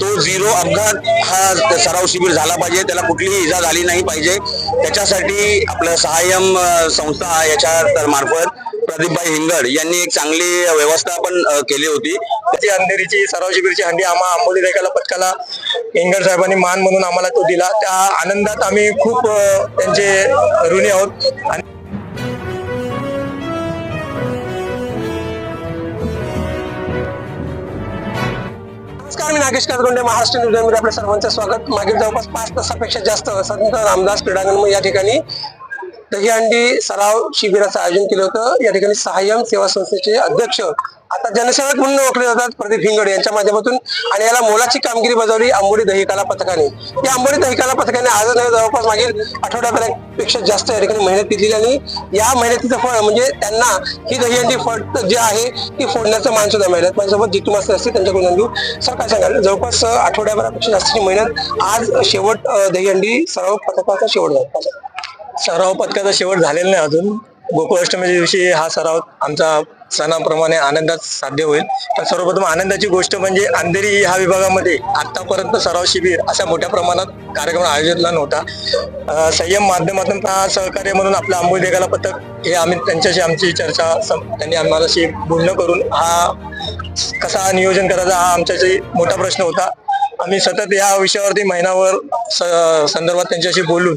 तो झिरो अपघात हा सराव शिबिर झाला पाहिजे. त्याला कुठलीही इजा झाली नाही पाहिजे. त्याच्यासाठी आपलं सहाय्यम संस्था याच्या मार्फत प्रदीपभाई हिंगड यांनी एक चांगली व्यवस्था पण केली होती. त्याची अंधेरीची सराव शिबिरची हंडी आम्हा आंबोली रेखाला पथकाला हिंगड साहेबांनी मान म्हणून आम्हाला तो दिला. त्या आनंदात आम्ही खूप त्यांचे ऋणी आहोत. आणि नमस्कार मी नागेश कातगोंडे महाराष्ट्र न्यूजमध्ये आपल्या सर्वांचं स्वागत. मागील जवळपास पाच तासापेक्षा जास्त संत रामदास क्रीडांगण या ठिकाणी दहीहंडी सराव शिबिराचं आयोजन केलं होतं. या ठिकाणी सहाय्यम सेवा संस्थेचे अध्यक्ष आता जनसेवक म्हणून ओळखले जातात प्रदीप हिंगड यांच्या माध्यमातून. आणि याला मोलाची कामगिरी बजावली आंबोली दहीकाला पथकाने. या आंबोडी दहीकाला पथकाने आज नव्हे जवळपास मागील आठवड्यापेक्षा जास्त या ठिकाणी मेहनत घेतली आणि या मेहनतीचं फळ म्हणजे त्यांना ही दहीहंडी फळ जे आहे ती फोडण्याचं मान सुद्धा मेहनत माझ्यासोबत जितू मास्तर असते त्यांच्याकडून देऊ सर काय सांगाल? जवळपास आठवड्याभरापेक्षा जास्तीची मेहनत आज शेवट दहीहंडी सराव पथकाचा शेवट झाला. सराव पथकाचा शेवट झालेला नाही अजून. गोकुळाष्टमीच्या दिवशी हा सराव आमचा सणाप्रमाणे आनंदात साध्य होईल. तर सर्वप्रथम आनंदाची गोष्ट म्हणजे अंधेरी ह्या विभागामध्ये आतापर्यंत सराव शिबिर अशा मोठ्या प्रमाणात कार्यक्रम आयोजितला नव्हता. संयम माध्यमातून हा सहकार्य म्हणून आपलं आंबोली देगाला पथक हे आम्ही त्यांच्याशी आमची चर्चा त्यांनी आम्हालाशी बोलणं करून हा कसा नियोजन करायचा हा आमच्याशी मोठा प्रश्न होता. आम्ही सतत या विषयावरती महिनाभर स- संदर्भात त्यांच्याशी बोलून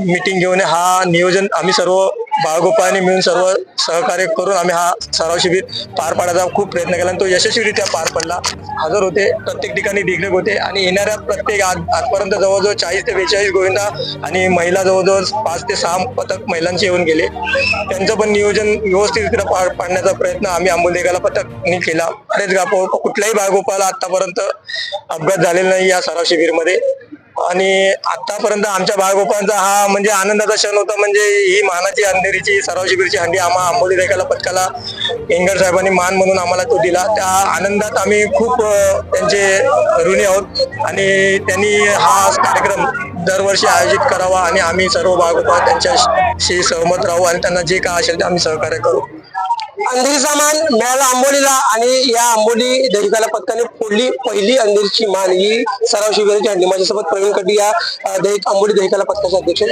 मीटिंग घेऊन हा नियोजन आम्ही सर्व बाळगोपाळांनी मिळून सर्व सहकार्य करून आम्ही हा सराव शिबिर पार पाडायचा खूप प्रयत्न केला आणि तो यशस्वीरित्या पार पडला. हजर होते प्रत्येक ठिकाणी डिग्रेक होते आणि येणाऱ्या प्रत्येक आज आजपर्यंत जवळजवळ चाळीस ते बेचाळीस गोविंदा आणि महिला जवळजवळ पाच ते सहा पथक महिलांचे येऊन गेले. त्यांचं पण नियोजन व्यवस्थितरित्या पार पाडण्याचा प्रयत्न आम्ही आंबोलेगाला पथकनी केला. बरेच गाप कुठल्याही बाळगोपाला आतापर्यंत अपघात झालेला नाही या सराव शिबिरमध्ये. आणि आतापर्यंत आमच्या बाळगोपांचा हा म्हणजे आनंदाचा क्षण होता. म्हणजे ही मानाची अंधेरीची सराव शिबिरची हंडी आम्हा आंबोली रेखाला पथकाला इंगर साहेबांनी मान म्हणून आम्हाला तो दिला. त्या आनंदात आम्ही खूप त्यांचे ऋणी आहोत. आणि त्यांनी हा कार्यक्रम दरवर्षी आयोजित करावा आणि आम्ही सर्व बाळगोपा त्यांच्याशी सहमत राहू आणि त्यांना जे काय असेल ते आम्ही सहकार्य करू. अंधेरीचा मान मिळाला आंबोलीला आणि या आंबोली दहिकाला पथकाने फोडली. पहिली अंधेरीची मान ही सराव शिबिराची हंडी माझ्यासोबत प्रवीण कटी या अं, आंबोली दहिकाला पथकाचे अध्यक्ष.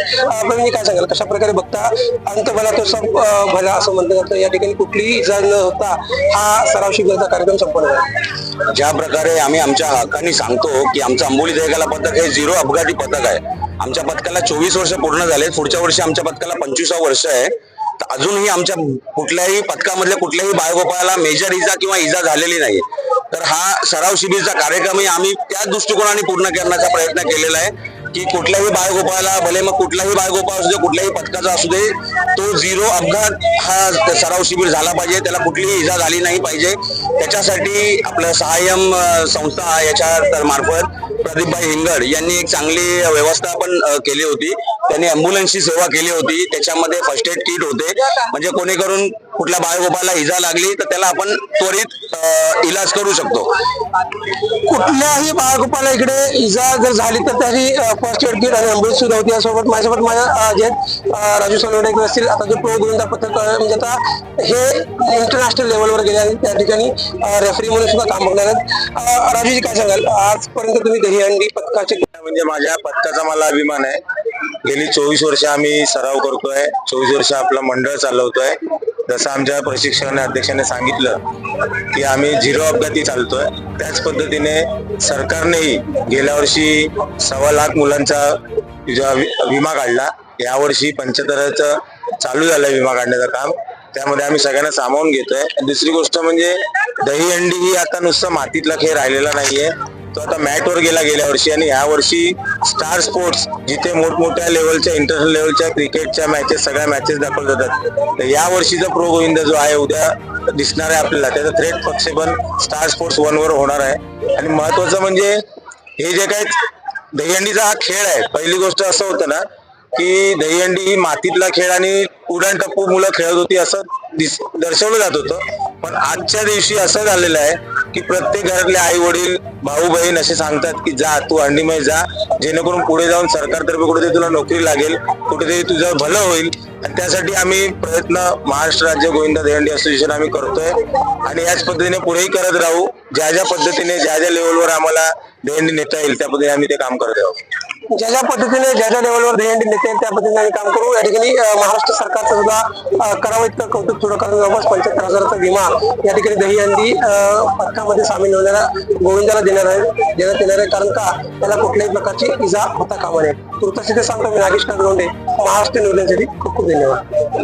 प्रवीण काय सांगाल? कशा प्रकारे बघता अंत भला तो सब भला असं म्हणलं जातं? या ठिकाणी कुठलीही इजा न होता हा सराव शिबिराचा कार्यक्रम संपन्न झाला. ज्या प्रकारे आम्ही आमच्या हक्कानी सांगतो की आमचं आंबोली देगाला पथक हे झिरो अपघाती पथक आहे. आमच्या पथकाला चोवीस वर्ष पूर्ण झाले. पुढच्या वर्षी आमच्या पथकाला पंचवीसा वर्ष आहे. अजूनही आमच्या कुठल्याही पथकामधल्या कुठल्याही बाळगोपाळाला मेजर इजा किंवा इजा झालेली नाही. तर हा सराव शिबिरचा कार्यक्रमही आम्ही त्या दृष्टिकोनाने पूर्ण करण्याचा प्रयत्न केलेला आहे की कुठल्याही बाळगोपाळाला भले मग कुठलाही बाळगोपाळ असू दे कुठल्याही पथकाचा असू दे तो झिरो अपघात हा सराव शिबिर झाला पाहिजे त्याला कुठलीही इजा झाली नाही पाहिजे. त्याच्यासाठी आपलं सहाय्यम संस्था याच्या मार्फत प्रदीपभाई हिंगड यांनी एक चांगली व्यवस्था पण केली होती. त्यांनी अँब्युलन्सची सेवा केली होती. त्याच्यामध्ये फर्स्ट एड किट होते. म्हणजे कोणी करून कुठल्या बाळगोपाला इजा लागली तर त्याला आपण त्वरित इलाज करू शकतो. कुठल्याही बाळगोपाला इकडे इजा जर झाली तर त्याची फर्स्ट एड किट आणि अँब्युलन्स सुद्धा होती. यासोबत माझ्यासोबत माझ्या जे राजू सोनवडे असतील आता जे प्रो गोविंदा पथक म्हणजे आता हे इंटरनॅशनल लेवलवर गेले आणि त्या ठिकाणी रेफरी म्हणून सुद्धा काम बघणार आहेत. राजूजी काय सांगाल? आजपर्यंत तुम्ही दहीहंडी पथकाचे? म्हणजे माझ्या पथकाचा मला अभिमान आहे. गेली चोवीस वर्ष आम्ही सराव करतोय. चोवीस वर्ष आपलं मंडळ चालवतोय. जसं आमच्या प्रशिक्षण अध्यक्षाने सांगितलं की आम्ही झिरो अपघाती चालतोय. त्याच पद्धतीने सरकारनेही गेल्या वर्षी सव्वा लाख मुलांचा विमा काढला. यावर्षी पंच्याहत्तराचं चालू झालं विमा काढण्याचं काम. त्यामध्ये आम्ही सगळ्यांना सामावून घेतोय. दुसरी गोष्ट म्हणजे दहीहंडी ही आता नुसतं मातीतला खेळ राहिलेला नाहीये. तो आता मॅटवर गेला गेल्या वर्षी आणि ह्या वर्षी स्टार स्पोर्ट्स जिथे मोठमोठ्या लेवलच्या इंटरनॅशनल लेवलच्या क्रिकेटच्या मॅचेस सगळ्या मॅचेस दाखवल्या जातात तर या वर्षीचा प्रो गोविंद जो आहे उद्या दिसणार आहे आपल्याला. त्याचा थ्रेट प्रक्षेपण स्टार स्पोर्ट्स वन वर होणार आहे. आणि महत्वाचं म्हणजे हे जे काही दहीहंडीचा हा खेळ आहे पहिली गोष्ट असं होतं ना की दहीहंडी ही मातीतला खेळ आणि उडाण टप्पू मुलं खेळत होती असं दिस दर्शवलं जात होतं. पण आजच्या दिवशी असं झालेलं आहे की प्रत्येक घरातले आई वडील भाऊ बहीण असे सांगतात की जा तू अंडीमय जा जेणेकरून पुढे जाऊन सरकारतर्फे कुठेतरी तुला नोकरी लागेल कुठेतरी तुझं भलं होईल. आणि त्यासाठी आम्ही प्रयत्न महाराष्ट्र राज्य गोविंद देहंडी असोसिएशन आम्ही करतोय. आणि याच पद्धतीने पुढेही करत राहू. ज्या ज्या पद्धतीने ज्या ज्या लेवलवर आम्हाला दहंडी नेता येईल त्या पद्धतीने आम्ही ते काम करत आहोत ज्या ज्या पद्धतीने ज्या ज्या लेवलवर दहीहंडी नेते आहेत, त्या पद्धतीने आम्ही काम करू. या ठिकाणी महाराष्ट्र सरकारचं सुद्धा करावं इतकं कौतुक थोडं करून जवळपास पंच्याहत्तर हजाराचा विमा या ठिकाणी दहीहंडी पथकामध्ये सामील होणाऱ्या गोविंदाला देणार आहे देण्यात येणार आहे कारण का? त्याला कुठल्याही प्रकारची इजा होता कामा नये. तुर्तास ते सांगतो मी नागेश कागदोंडे महाराष्ट्र निवेदनसाठी खूप खूप धन्यवाद.